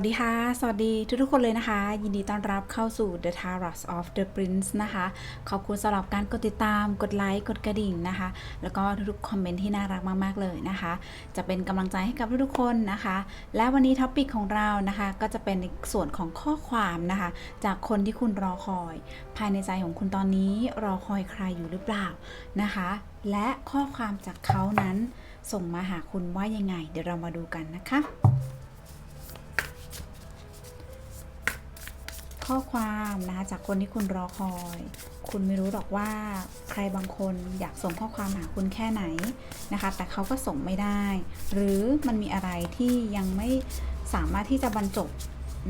วัสดีค่ะ สวัสดีทุกๆคนเลยนะคะ ยินดีต้อนรับเข้าสู่ The Taros of the Prince นะคะ ขอบคุณสำหรับการกดติดตาม กดไลค์ กดกระดิ่งนะคะ แล้วก็ทุกๆคอมเมนต์ที่น่ารักมากๆเลยนะคะ จะเป็นกำลังใจให้กับทุกๆคนนะคะ และวันนี้ท็อปิกของเรานะคะ ก็จะเป็นในส่วนของข้อความนะคะ จากคนที่คุณรอคอย ภายในใจของคุณตอนนี้รอคอยใครอยู่หรือเปล่านะคะ และข้อความจากเขานั้นส่งมาหาคุณว่ายังไง เดี๋ยวเรามาดูกันนะคะ ข้อความนะคะจากคนที่คุณรอคอย คุณไม่รู้หรอกว่าใครบางคนอยากส่งข้อความหาคุณแค่ไหนนะคะ แต่เขาก็ส่งไม่ได้ หรือมันมีอะไรที่ยังไม่สามารถที่จะบรรจบ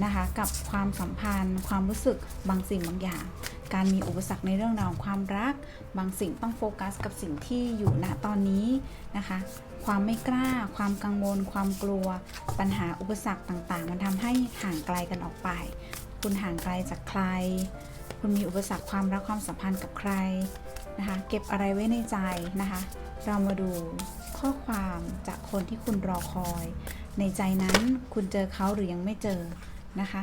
นะคะกับความสัมพันธ์ ความรู้สึกบางสิ่งบางอย่าง การมีอุปสรรคในเรื่องราวความรัก บางสิ่งต้องโฟกัสกับสิ่งที่อยู่ณตอนนี้นะคะ ความไม่กล้า ความกังวล ความกลัว ปัญหาอุปสรรคต่างๆ มันทำให้ห่างไกลกันออกไป คุณห่างไกลจากใคร คุณมีอุปสรรคความรักความสัมพันธ์กับใครนะคะ เก็บอะไรไว้ในใจนะคะ เรามาดูข้อความจากคนที่คุณรอคอย ในใจนั้นคุณเจอเขาหรือยังไม่เจอนะคะ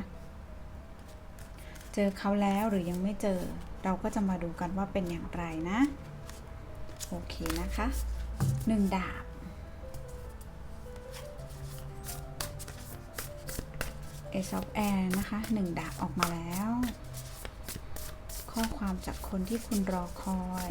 เจอเขาแล้วหรือยังไม่เจอ เราก็จะมาดูกันว่าเป็นอย่างไรนะ โอเคนะคะหนึ่งดาบ เอซอฟแอร์นะคะหนึ่งดาบออกมาแล้ว ข้อความจากคนที่คุณรอคอย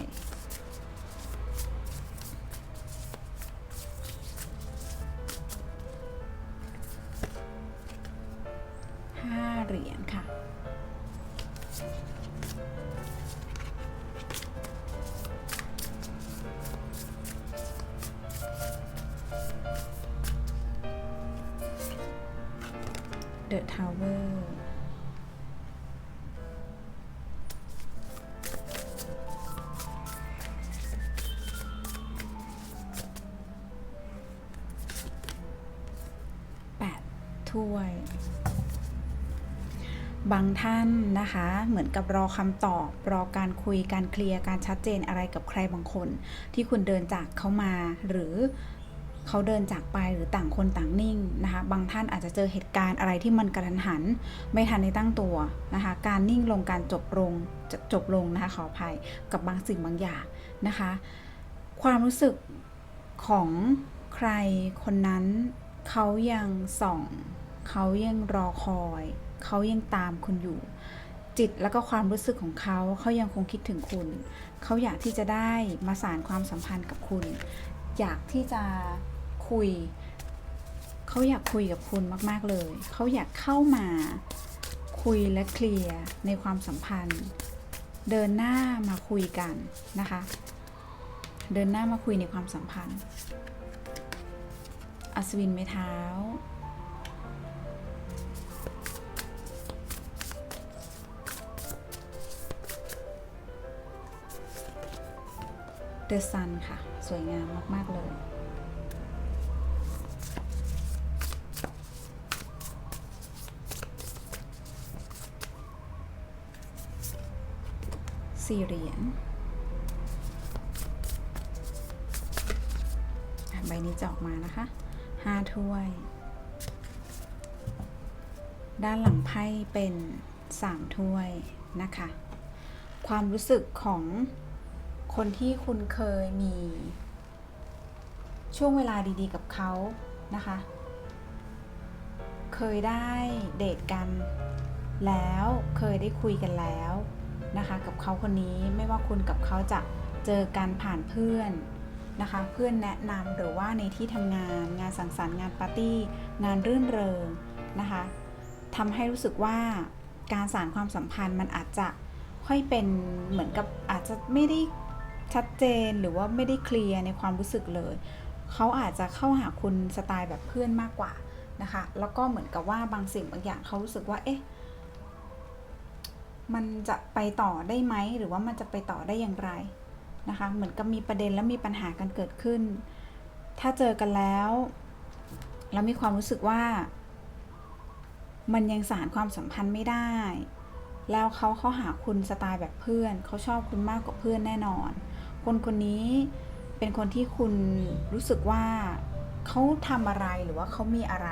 The Tower ถ้วย บางท่านนะคะ เหมือนกับรอคำตอบ รอการคุยการเคลียร์การชัดเจนอะไรกับใครบางคน ที่คุณเดินจากเขามาหรือ เขาเดินจากไปหรือต่างคนต่างนิ่งนะคะ บางท่านอาจจะเจอเหตุการณ์อะไรที่มันกระทันหัน ไม่ทันในตั้งตัวนะคะ การนิ่งลงการจบลงจะจบลงนะคะขออภัยกับบางสิ่งบางอย่างนะคะ ความรู้สึกของใครคนนั้นเขายังส่องเขายังรอคอย เขายังตามคุณอยู่ จิตแล้วก็ความรู้สึกของเขาเขายังคงคิดถึงคุณ เขาอยากที่จะได้มาสานความสัมพันธ์กับคุณ อยากที่จะ คุย เขาอยากคุยกับคุณมาก ๆ เลย เขาอยากเข้ามาคุยและเคลียร์ในความสัมพันธ์ เดินหน้ามาคุยกันนะคะ เดินหน้ามาคุยในความสัมพันธ์ อัศวินไม้เท้าเดอะซันค่ะ สวยงามมาก ๆ เลย สี่เหรียญใบนี้จะออกมานะคะห้าถ้วย ด้านหลังไพ่เป็นสามถ้วยนะคะ ความรู้สึกของคนที่คุณเคยมี ช่วงเวลาดีๆกับเขานะคะ เคยได้เดทกันแล้วเคยได้คุยกันแล้ว นะคะกับเขาคนนี้ไม่ว่าคุณกับเขาจะเจอกันผ่านเพื่อนนะคะ เพื่อนแนะนำหรือว่าในที่ทำงาน งานสังสรรค์งานปาร์ตี้ งานรื่นเริงนะคะทำให้รู้สึกว่าการสานความสัมพันธ์มันอาจจะค่อยเป็นเหมือนกับอาจจะไม่ได้ชัดเจนหรือว่าไม่ได้เคลียร์ในความรู้สึกเลย เขาอาจจะเข้าหาคุณสไตล์แบบเพื่อนมากกว่านะคะ แล้วก็เหมือนกับว่าบางสิ่งบางอย่างเขารู้สึกว่าเอ๊ะ มันจะไปต่อได้ไหมหรือว่ามันจะไปต่อได้อย่างไรนะคะ เหมือนกับมีประเด็นและมีปัญหากันเกิดขึ้น ถ้าเจอกันแล้วแล้วมีความรู้สึกว่า มันยังสารความสัมพันธ์ไม่ได้ แล้วเขาเขาหาคุณสไตล์แบบเพื่อน เขาชอบคุณมากกว่าเพื่อนแน่นอน คนคนนี้เป็นคนที่คุณรู้สึกว่า เขาทำอะไรหรือว่าเขามีอะไร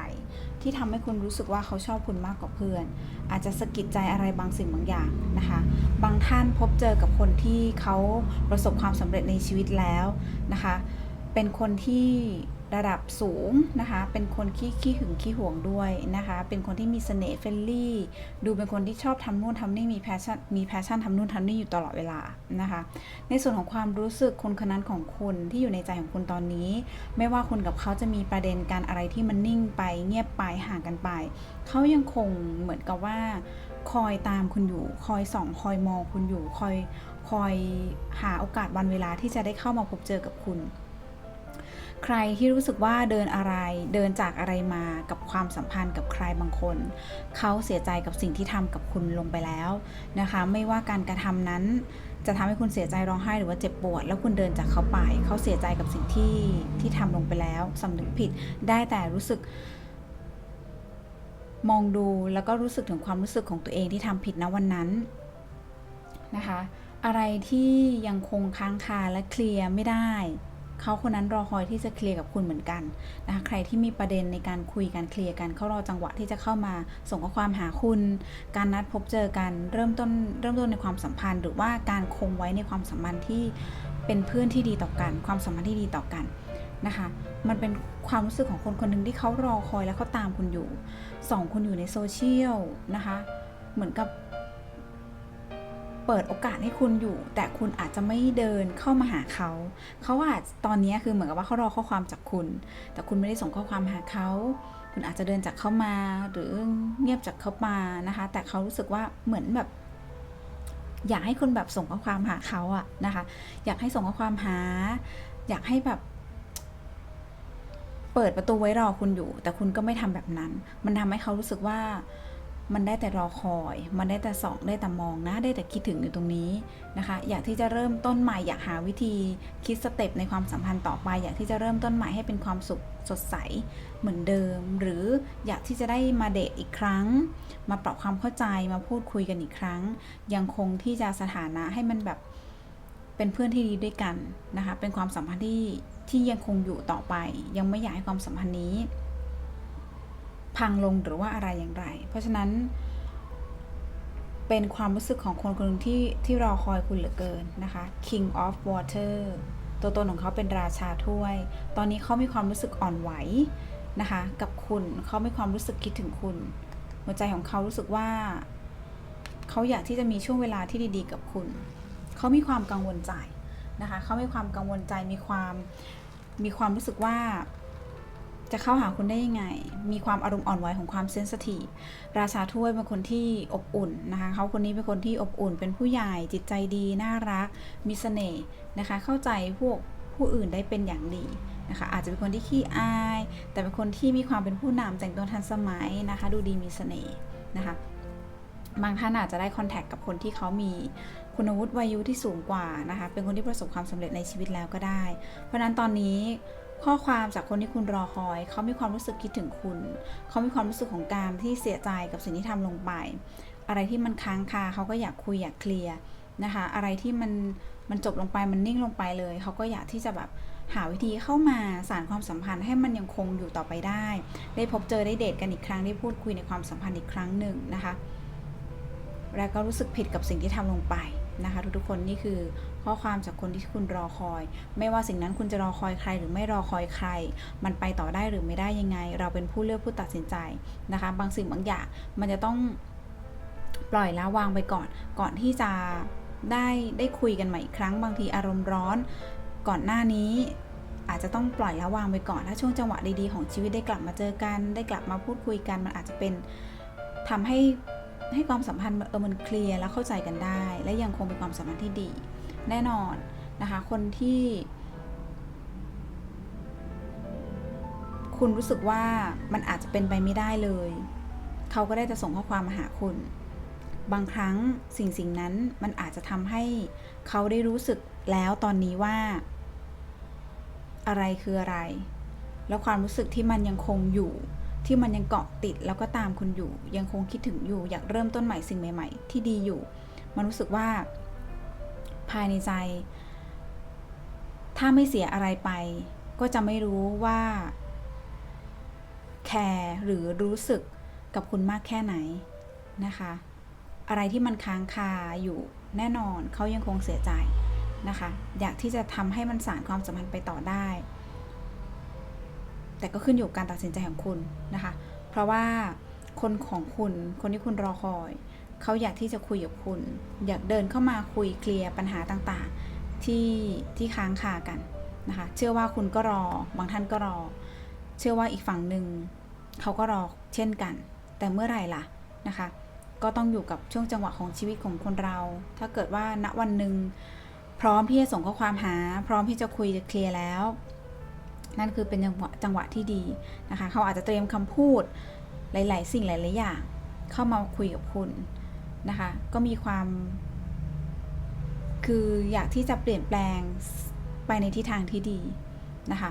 ที่ทำให้คุณรู้สึกว่าเขาชอบคุณมากกว่าเพื่อน อาจจะสะกิดใจอะไรบางสิ่งบางอย่างนะคะ บางท่านพบเจอกับคนที่เขาประสบความสำเร็จในชีวิตแล้วนะคะ เป็นคนที่ ระดับสูงนะคะ เป็นคนขี้ขี้หึงขี้หวงด้วยนะคะ เป็นคนที่มีเสน่ห์เฟรนลี่ ดูเป็นคนที่ชอบทำนู่นทำนี่มีแพชชั่นมีแพชชั่นทำนู่นทำนี่อยู่ตลอดเวลานะคะ ในส่วนของความรู้สึกคนคนนั้นของคุณที่อยู่ในใจของคุณตอนนี้ ไม่ว่าคุณกับเขาจะมีประเด็นการอะไรที่มันนิ่งไปเงียบไปห่างกันไป เขายังคงเหมือนกับว่า คอยตามคุณอยู่ คอยส่อง คอยมองคุณอยู่ คอยคอยหาโอกาสวันเวลาที่จะได้เข้ามาพบเจอกับคุณ ใครที่รู้สึกว่าเดินอะไรเดินจากอะไรมากับความสัมพันธ์กับใครบางคน เขาเสียใจกับสิ่งที่ทำกับคุณลงไปแล้วนะคะ ไม่ว่าการกระทำนั้น จะทำให้คุณเสียใจร้องไห้หรือว่าเจ็บปวด แล้วคุณเดินจากเขาไป เขาเสียใจกับสิ่งที่ที่ทำลงไปแล้วสำนึกผิดได้แต่รู้สึก มองดูแล้วก็รู้สึกถึงความรู้สึกของตัวเองที่ทำผิดณวันนั้นนะคะ อะไรที่ยังคงค้างคาและเคลียร์ไม่ได้ เขาคนนั้นรอคอยที่จะเคลียร์กับคุณเหมือนกันนะคะใครที่มีประเด็นในการคุยการเคลียร์กันเขารอจังหวะที่จะเข้ามาส่งข้อความหาคุณ การนัดพบเจอกันเริ่มต้นเริ่มต้นในความสัมพันธ์ หรือว่าการคงไว้ในความสัมพันธ์ที่เป็นเพื่อนที่ดีต่อกัน ความสัมพันธ์ที่ดีต่อกันนะคะมันเป็นความรู้สึกของคนคนหนึ่งที่เขารอคอยและเขาตามคุณอยู่ส่องคุณอยู่ในโซเชียลนะคะเหมือนกับ เปิดโอกาสให้คุณอยู่ แต่คุณอาจจะไม่เดินเข้ามาหาเขา เขาอาจตอนนี้คือเหมือนกับว่าเขารอข้อความจากคุณ แต่คุณไม่ได้ส่งข้อความหาเขา คุณอาจจะเดินจากเขามา หรือเงียบจากเขามานะคะ แต่เขารู้สึกว่าเหมือนแบบ อยากให้คุณแบบส่งข้อความหาเขาอะนะคะ อยากให้ส่งข้อความหา อยากให้แบบเปิดประตูไว้รอคุณอยู่ แต่คุณก็ไม่ทำแบบนั้น มันทำให้เขารู้สึกว่า มันได้แต่รอคอย มันได้แต่ส่อง ได้แต่มองนะ ได้แต่คิดถึงอยู่ตรงนี้นะคะ อยากที่จะเริ่มต้นใหม่ อยากหาวิธีคิดสเต็ปในความสัมพันธ์ต่อไป อยากที่จะเริ่มต้นใหม่ให้เป็นความสุขสดใสเหมือนเดิม หรืออยากที่จะได้มาเดทอีกครั้ง มาปรับความเข้าใจ มาพูดคุยกันอีกครั้ง ยังคงที่จะสถานะให้มันแบบเป็นเพื่อนที่ดีด้วยกันนะคะ เป็นความสัมพันธ์ที่ที่ยังคงอยู่ต่อไป ยังไม่อยากให้ความสัมพันธ์นี้ พังลงหรือว่าอะไรอย่างไร เพราะฉะนั้น เป็นความรู้สึกของคนคนหนึงที่ที่รอคอยคุณเหลือเกินนะคะ King of Water ตัวตนของเขาเป็นราชาถ้วย ตอนนี้เขามีความรู้สึกอ่อนไหวนะคะ กับคุณเขามีความรู้สึกคิดถึงคุณ หัวใจของเขารู้สึกว่า เขาอยากที่จะมีช่วงเวลาที่ดีๆ กับคุณ เขามีความกังวลใจนะคะ เขามีความกังวลใจมีความมีความรู้สึกว่า จะเข้าหาคุณได้ยังไง มีความอารมณ์อ่อนไหวของความเซนสทีฟราชาถ้วยเป็นคนที่อบอุ่นนะคะเขาคนนี้เป็นคนที่อบอุ่น เป็นผู้ใหญ่จิตใจดี น่ารัก มีเสน่ห์นะคะ เข้าใจพวกผู้อื่นได้เป็นอย่างดีนะคะอาจจะเป็นคนที่ขี้อาย แต่เป็นคนที่มีความเป็นผู้นำแต่งตัวทันสมัยนะคะ ดูดีมีเสน่ห์นะคะบางท่านอาจจะได้คอนแทคกับคนที่เขามีคุณวุฒิวัยยุที่สูงกว่านะคะ เป็นคนที่ประสบความสำเร็จในชีวิตแล้วก็ได้ เพราะฉะนั้นตอนนี้ ข้อความจากคนที่คุณรอคอย เขามีความรู้สึกคิดถึงคุณ เขามีความรู้สึกของการที่เสียใจกับสิ่งที่ทำลงไป อะไรที่มันค้างคาเขาก็อยากคุยอยากเคลียร์นะคะ อะไรที่มันมันจบลงไปมันนิ่งลงไปเลย เขาก็อยากที่จะแบบหาวิธีเข้ามาสานความสัมพันธ์ให้มันยังคงอยู่ต่อไปได้ ได้พบเจอได้เดทกันอีกครั้งได้พูดคุยในความสัมพันธ์อีกครั้งหนึ่งนะคะ แล้วก็รู้สึกผิดกับสิ่งที่ทำลงไปนะคะ ทุกๆคนนี่คือ ข้อความจากคนที่คุณรอคอย ไม่ว่าสิ่งนั้นคุณจะรอคอยใครหรือไม่รอคอยใคร มันไปต่อได้หรือไม่ได้ยังไง เราเป็นผู้เลือกผู้ตัดสินใจนะคะ บางสิ่งบางอย่างมันจะต้องปล่อยละวางไปก่อน ก่อนที่จะได้ได้คุยกันใหม่อีกครั้ง บางทีอารมณ์ร้อน ก่อนหน้านี้อาจจะต้องปล่อยละวางไปก่อน ถ้าช่วงจังหวะดีๆของชีวิตได้กลับมาเจอกัน ได้กลับมาพูดคุยกัน มันอาจจะเป็นทำให้ให้ความสัมพันธ์เออมันเคลียร์แล้วเข้าใจกันได้ และยังคงเป็นความสัมพันธ์ที่ดี แน่นอนนะคะ คนที่ คุณรู้สึกว่ามันอาจจะเป็นไปไม่ได้เลย เขาก็ได้จะส่งข้อความมาหาคุณ บางครั้งสิ่งสิ่งนั้นมันอาจจะทำให้เขาได้รู้สึกแล้วตอนนี้ว่า อะไรคืออะไร แล้วความรู้สึกที่มันยังคงอยู่ที่มันยังเกาะติดแล้วก็ตามคุณอยู่ ยังคงคิดถึงอยู่อยากเริ่มต้นใหม่สิ่งใหม่ ๆ ที่ดีอยู่ มันรู้สึกว่า ภายในใจ ถ้าไม่เสียอะไรไป ก็จะไม่รู้ว่า แคร์หรือรู้สึกกับคุณมากแค่ไหนนะคะ อะไรที่มันค้างคาอยู่แน่นอนเขายังคงเสียใจนะคะ อยากที่จะทำให้มันสานความสัมพันธ์ไปต่อได้ แต่ก็ขึ้นอยู่กับการตัดสินใจของคุณนะคะ เพราะว่าคนของคุณคนที่คุณรอคอย เขาอยากที่จะคุยกับคุณ อยากเดินเข้ามาคุยเคลียร์ปัญหาต่างๆ ที่ที่ค้างคากันนะคะ เชื่อว่าคุณก็รอ บางท่านก็รอ เชื่อว่าอีกฝั่งหนึ่งเขาก็รอเช่นกัน แต่เมื่อไหร่ล่ะนะคะ ก็ต้องอยู่กับช่วงจังหวะของชีวิตของคนเรา ถ้าเกิดว่าณวันหนึ่งพร้อมที่จะส่งข้อความหา พร้อมที่จะคุยจะเคลียร์แล้ว นั่นคือเป็นจังหวะจังหวะที่ดีนะคะ เขาอาจจะเตรียมคำพูดหลาย ๆ สิ่งหลาย ๆ อย่าง เข้ามาคุยกับคุณ นะคะ ก็มีความ คืออยากที่จะเปลี่ยนแปลงไปในทิศทางที่ดีนะคะ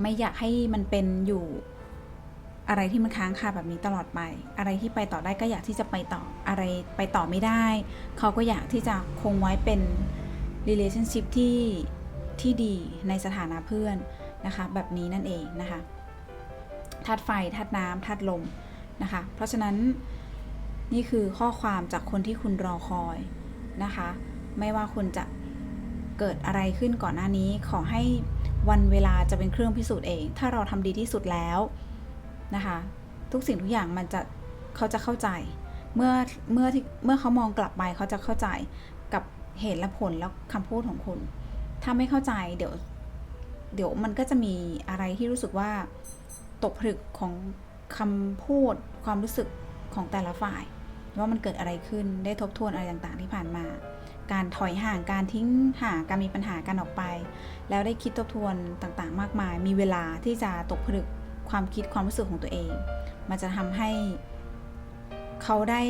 ไม่อยากให้มันเป็นอยู่อะไรที่มันค้างคาแบบนี้ตลอดไป อะไรที่ไปต่อได้ก็อยากที่จะไปต่อ อะไรไปต่อไม่ได้ เขาก็อยากที่จะคงไว้เป็น relationship ที่ที่ดีในสถานะเพื่อนนะคะ แบบนี้นั่นเองนะคะธาตุไฟธาตุน้ำธาตุลมนะคะ เพราะฉะนั้น นี่คือข้อความจากคนที่คุณรอคอยนะคะ ไม่ว่าคุณจะเกิดอะไรขึ้นก่อนหน้านี้ ขอให้วันเวลาจะเป็นเครื่องพิสูจน์เอง ถ้าเราทำดีที่สุดแล้วนะคะ ทุกสิ่งทุกอย่างมันจะเขาจะเข้าใจ เมื่อเมื่อที่เมื่อเขามองกลับไปเขาจะเข้าใจกับเหตุและผลแล้วคำพูดของคุณ ถ้าไม่เข้าใจเดี๋ยวเดี๋ยวมันก็จะมีอะไรที่รู้สึกว่าตกผลึกของคำพูดความรู้สึกของแต่ละฝ่าย ว่ามันเกิดอะไรขึ้นได้ทบทวนอะไรต่างๆ ที่ผ่านมา การถอยห่างการทิ้งห่างการมีปัญหากันออกไป แล้วได้คิดทบทวนต่างๆ มากมาย มีเวลาที่จะตกผลึกความคิดความรู้สึกของตัวเอง มันจะทำให้เขาได้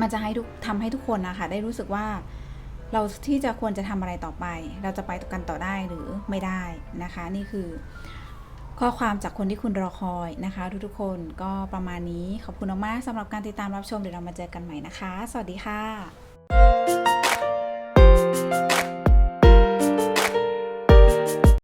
มันจะให้ทุกทำให้ทุกคนนะคะได้รู้สึกว่าเราที่จะควรจะทำอะไรต่อไป เราจะไปกันต่อได้หรือไม่ได้นะคะ นี่คือ ข้อความจากคนที่คุณรอคอยนะคะ ทุกๆคนก็ประมาณนี้ขอบคุณมากๆสำหรับการติดตามรับชมเดี๋ยวเรามาเจอกันใหม่นะคะ สวัสดีค่ะ